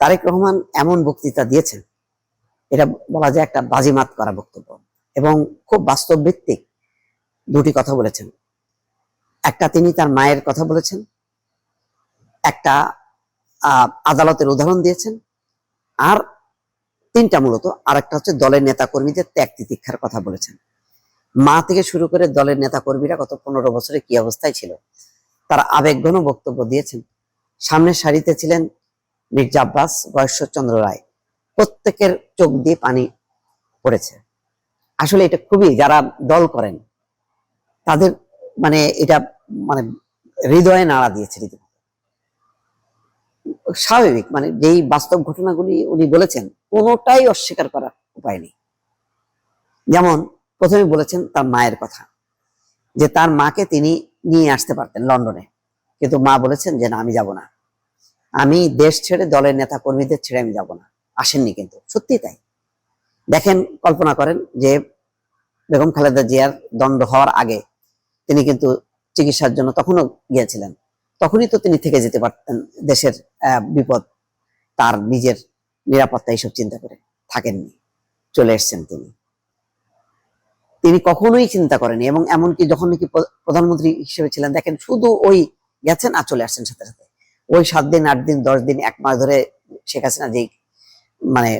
তারেক রহমান এমন বক্তৃতা দিয়েছেন, এটা বলা যায় একটা বাজিমাত করা বক্তব্য। এবং খুব বাস্তব ভিত্তিক দুটি কথা বলেছেন। একটা তিনি তার মায়ের কথা বলেছেন, একটা আদালতের উদাহরণ দিয়েছেন, আর তিনটা মূলত আর একটা হচ্ছে দলের নেতা কর্মীদের ত্যাগ তিতিক্ষার কথা বলেছেন। মা থেকে শুরু করে দলের নেতা কর্মীরা গত পনেরো বছরে কি অবস্থায় ছিল, তারা আবেগঘন বক্তব্য দিয়েছেন। সামনের সারিতে ছিলেন মির্জা আব্বাস বয়শ্বরচন্দ্র রায়, প্রত্যেকের চোখ দিয়ে পানি পড়েছে। আসলে এটা খুবই, যারা দল করেন, তাদের মানে এটা মানে হৃদয়ে নাড়া দিয়েছে রীতিমতো। স্বাভাবিক মানে যেই বাস্তব ঘটনাগুলি উনি বলেছেন, কোনোটাই অস্বীকার করার উপায় নেই। যেমন, প্রথমে বলেছেন তার মায়ের কথা, যে তার মাকে তিনি নিয়ে আসতে পারতেন লন্ডনে, কিন্তু মা বলেছেন যে, না, আমি যাব না। আমি দেশ ছেড়ে দলের নেতা কর্মীদের ছেড়ে আমি যাব না। আসেননি কিন্তু। সত্যি তাই। দেখেন, কল্পনা করেন যে বেগম খালেদা জিয়ার দণ্ড হওয়ার আগে তিনি কিন্তু চিকিৎসার জন্য তখনও গিয়েছিলেন। তখনই তো তিনি থেকে যেতে পারতেন দেশের বিপদ। তার নিজের নিরাপত্তা এইসব চিন্তা করে থাকেননি। চলে এসেছেন তিনি। তিনি কখনোই চিন্তা করেনি এবং এমনকি যখন নাকি প্র- প্রধানমন্ত্রী হিসেবে ছিলেন, দেখেন শুধু ওই গেছেন আর চলে আসছেন সাথে সাথে। ওই সাত দিন, আট দিন, দশ দিন, এক মাস ধরে শেখ হাসিনা যেই মানে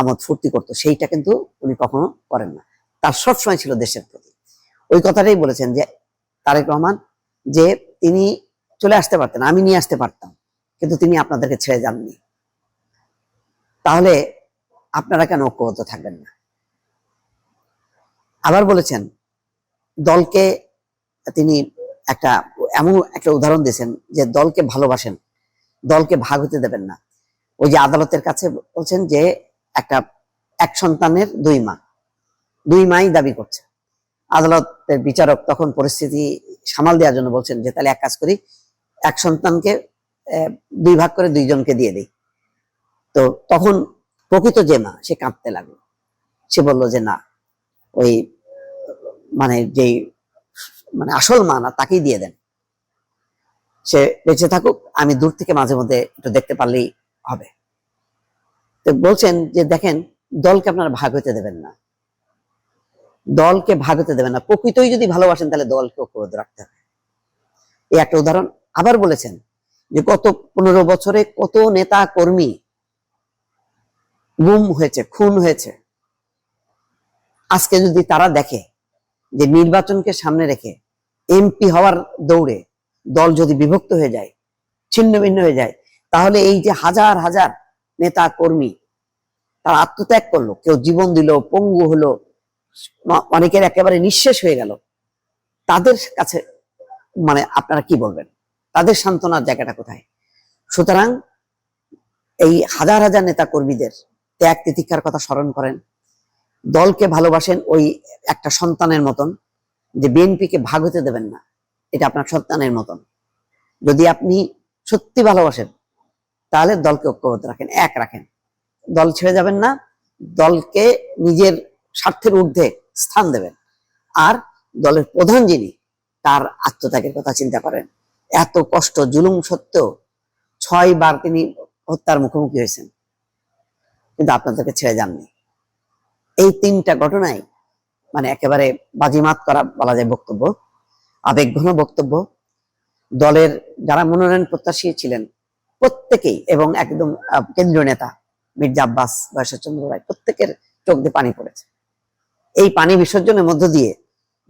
আমোদ ফুর্তি করতো, সেইটা কিন্তু উনি কখনো করেন না। তার সবসময় ছিল দেশের প্রতি। ওই কথাটাই বলেছেন যে, তারেক রহমান, যে তিনি চলে আসতে পারতেন, আমি নিয়ে আসতে পারতাম, কিন্তু তিনি আপনাদেরকে ছেড়ে যাননি। তাহলে আপনারা কেন ঐক্যবদ্ধ থাকবেন না? আবার বলেছেন, দলকে তিনি একটা, এমন একটা উদাহরণ দিয়েছেন যে দলকে ভালোবাসেন, দলকে ভাগ হতে দেবেন না। ওই যে আদালতের কাছে বলছেন যে একটা, এক সন্তানের দুই মা, দুই মাই দাবি করছে। আদালতের বিচারক তখন পরিস্থিতি সামাল দেওয়ার জন্য বলছেন যে তাহলে এক কাজ করি, এক সন্তানকে দুই ভাগ করে দুইজনকে দিয়ে দিই। তো তখন প্রকৃত যে মা, সে কাঁদতে লাগল। সে বলল যে না, ওই মানে যেই মানে আসল মা না তাকেই দিয়ে দেন। সে বেঁচে থাকুক, আমি দূর থেকে মাঝে মধ্যে একটু দেখতে পারলেই হবে। তো বলছেন যে, দেখেন, দলকে আপনারা ভাগ হতে দেবেন না। দলকে ভাগ হতে দেবেন না। প্রকৃতই যদি ভালোবাসেন, তাহলে দলকে ঐক্যবদ্ধ রাখতে হবে। এই একটা উদাহরণ আবার বলেছেন যে, গত পনেরো বছরে কত নেতা কর্মী গুম হয়েছে, খুন হয়েছে। আজকে যদি তারা দেখে যে নির্বাচনকে সামনে রেখে এমপি হওয়ার দৌড়ে দল যদি বিভক্ত হয়ে যায়, ছিন্ন ভিন্ন হয়ে যায়, তাহলে এই যে হাজার হাজার নেতা কর্মী তারা আত্মত্যাগ করল, কেউ জীবন দিল, পঙ্গু হলো অনেকের একেবারে নিঃশেষ হয়ে গেল। তাদের কাছে মানে আপনারা কি বলবেন? তাদের সান্ত্বনার জায়গাটা কোথায়? সুতরাং এই হাজার হাজার নেতা কর্মীদের ত্যাগ তিতিক্ষার কথা স্মরণ করেন। দলকে ভালোবাসেন ওই একটা সন্তানের মতন। যে বিএনপিকে ভাগ হতে দেবেন না। এটা আপনার সন্তানের মতন। যদি আপনি সত্যি ভালোবাসেন, তাহলে দলকে ঐক্যবদ্ধ রাখেন, এক রাখেন। দল ছেড়ে যাবেন না, দলকে নিজের স্বার্থের ঊর্ধ্বে স্থান দেবেন। আর দলের প্রধান যিনি, তার আত্মত্যাগের কথা চিন্তা করেন। এত কষ্ট, জুলুম সত্ত্বেও ছয় বার তিনি হত্যার মুখোমুখি হয়েছেন। কিন্তু আপনাদেরকে ছেড়ে যাননি। এই তিনটা ঘটনায় মানে একেবারে বাজিমাত করা বলা যায় বক্তব্য, আবেগঘন বক্তব্য। দলের যারা মনোনয়ন প্রত্যাশী ছিলেন, প্রত্যেকেই এবং একদম কেন্দ্রীয় নেতা মির্জা আব্বাস বয়সচন্দ্র রায়, প্রত্যেকের চোখ দিয়ে পানি পড়েছে। এই পানি বিসর্জনের মধ্য দিয়ে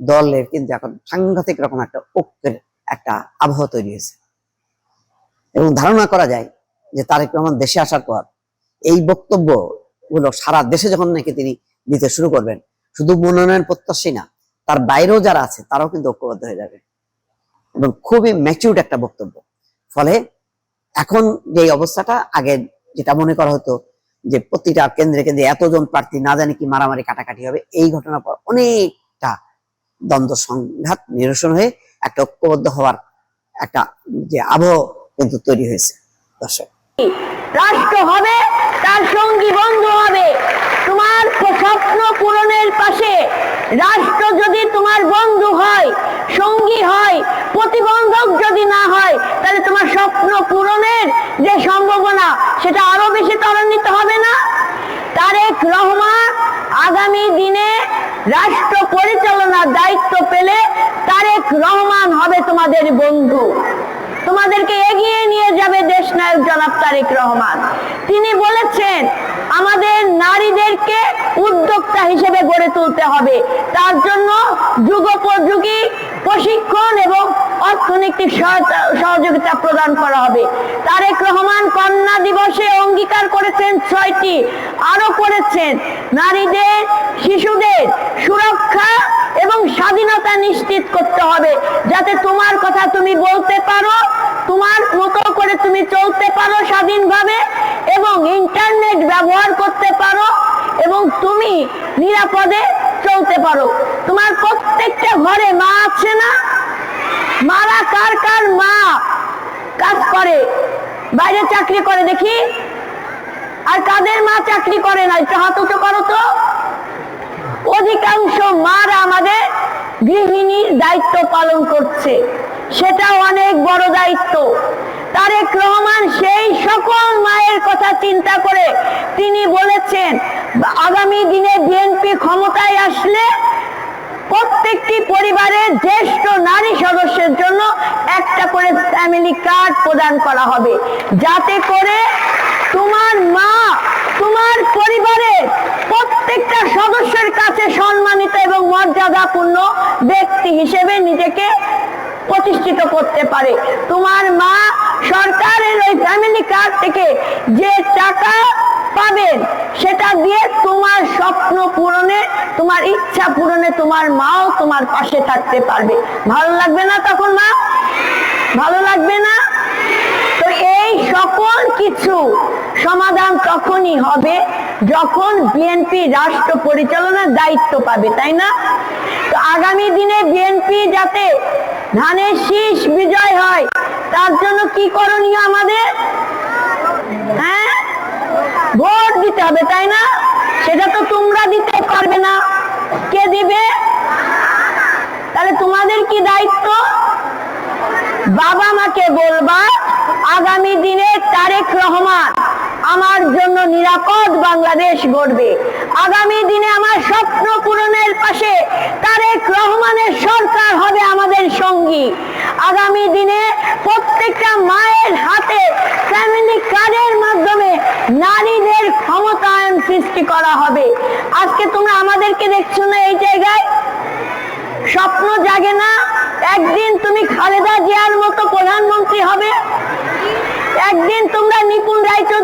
দলের কিন্তু এখন সাংঘাতিক রকম একটা ঐক্যের একটা আবহাওয়া তৈরি হয়েছে। এবং ধারণা করা যায় যে তারেক রহমান দেশে আসার পর এই বক্তব্যগুলো সারা দেশে যখন নাকি তিনি দিতে শুরু করবেন শুধু মনোনয়ন প্রত্যাশী না, তার বাইরেও যারা আছে, তারাও কিন্তু ঐক্যবদ্ধ হয়ে যাবে। এবং খুবই ম্যাচিউর্ড একটা বক্তব্য। ফলে এখন যে অবস্থাটা, আগে যেটা মনে করা হতো যে প্রতিটা কেন্দ্রে কেন্দ্রে এতজন প্রার্থী, না জানি কি মারামারি কাটাকাটি হবে, এই ঘটনার পর অনেকটা দ্বন্দ্ব সংঘাত, নিরসন হয়ে একটা ঐক্যবদ্ধ হওয়ার একটা যে আবহ কিন্তু তৈরি হয়েছে। দর্শক। রাষ্ট্র হবে, তার সঙ্গী বন্ধু হবে। তোমার স্বপ্ন পূরণের পাশে রাষ্ট্র যদি তোমার বন্ধু হয়, সঙ্গী হয়, প্রতিবন্ধক যদি না হয়, তাহলে তোমার স্বপ্ন পূরণের যে সম্ভাবনা, সেটা আরও বেশি ত্বরান্বিত হবে না? তারেক রহমান আগামী দিনে রাষ্ট্র পরিচালনার দায়িত্ব পেলে তারেক রহমান হবে তোমাদের বন্ধু। তোমাদেরকে এগিয়ে নিয়ে যাবে দেশ নায়ক জনাব তারেক রহমান। তিনি বলেছেন, আমাদের নারীদেরকে উদ্যোক্তা হিসেবে গড়ে তুলতে হবে। তার জন্য যুগোপযোগী প্রশিক্ষণ এবং অর্থনৈতিক সহযোগিতা প্রদান করা হবে। তারেক রহমান কন্যা দিবসে অঙ্গীকার করেছেন ছয়টি। আরও করেছেন, নারীদের, শিশুদের সুরক্ষা স্বাধীনতা নিশ্চিত করতে হবে। যাতে তোমার কথা তুমি বলতে পারো, তোমার মতো করে তুমি চলতে পারো স্বাধীনভাবে এবং ইন্টারনেট ব্যবহার করতে পারো এবং তুমি নিরাপদে চলতে পারো। তোমার প্রত্যেকটা ঘরে মা আছে না? মারা কার কার মা কাজ করে? বাইরে চাকরি করে দেখি? আর কাদের মা চাকরি করে না? একটু হাত উঁচু করো তো। অধিকাংশ মারা আমাদের গৃহিণীর দায়িত্ব পালন করছে। সেটা অনেক বড় দায়িত্ব। তারেক রহমান সেই সকল মায়ের কথা চিন্তা করে তিনি বলেছেন, আগামী দিনে বিএনপি ক্ষমতায় আসলে প্রত্যেকটি পরিবারের জ্যেষ্ঠ নারী সদস্যের জন্য একটা করে ফ্যামিলি কার্ড প্রদান করা হবে। যাতে করে তোমার মা তোমার পরিবারের প্রত্যেকটা সদস্যের কাছে সম্মানিত এবং মর্যাদাপূর্ণ ব্যক্তি হিসেবে নিজেকে প্রতিষ্ঠিত করতে পারে। তোমার মা সরকারের ওই ফ্যামিলি কার্ড থেকে যে টাকা পাবেন সেটা দিয়ে তোমার স্বপ্ন পূরণে, তোমার ইচ্ছা পূরণে তোমার মাও তোমার পাশে থাকতে পারবে। ভালো লাগবে না তখন মা? ভালো লাগবে না? সকল কিছু সমাধান তখনই হবে যখন বিএনপি রাষ্ট্র পরিচালনার দায়িত্ব পাবে, তাই না? তো আগামী দিনে বিএনপি যাতে ধানের শীষ বিজয় হয়, তার জন্য কি করণীয় আমাদের? হ্যাঁ? ভোট দিতে হবে, তাই না? সেটা তো তোমরা দিতে পারবে না। কে দিবে? তাহলে তোমাদের কি দায়িত্ব? বাবা মাকে বলবা আগামী দিনে তারেক রহমান আমার জন্য নিরাপদ বাংলাদেশ গড়বে। আগামী দিনে আমার স্বপ্ন পূরণের পাশে তারেক রহমানের সরকার হবে আমাদের সঙ্গী। আগামী দিনে প্রত্যেকটা মায়ের হাতে ফ্যামিলি কার্ডের মাধ্যমে নারীদের ক্ষমতায়ন সৃষ্টি করা হবে। আজকে তোমরা আমাদেরকে দেখছ না এই জায়গায়? স্বপ্ন জাগে না একদিন তুমি খালেদা জিয়ার মতো প্রধানমন্ত্রী হবে। একদিন তোমরা নিপুণ রায়চৌধুরী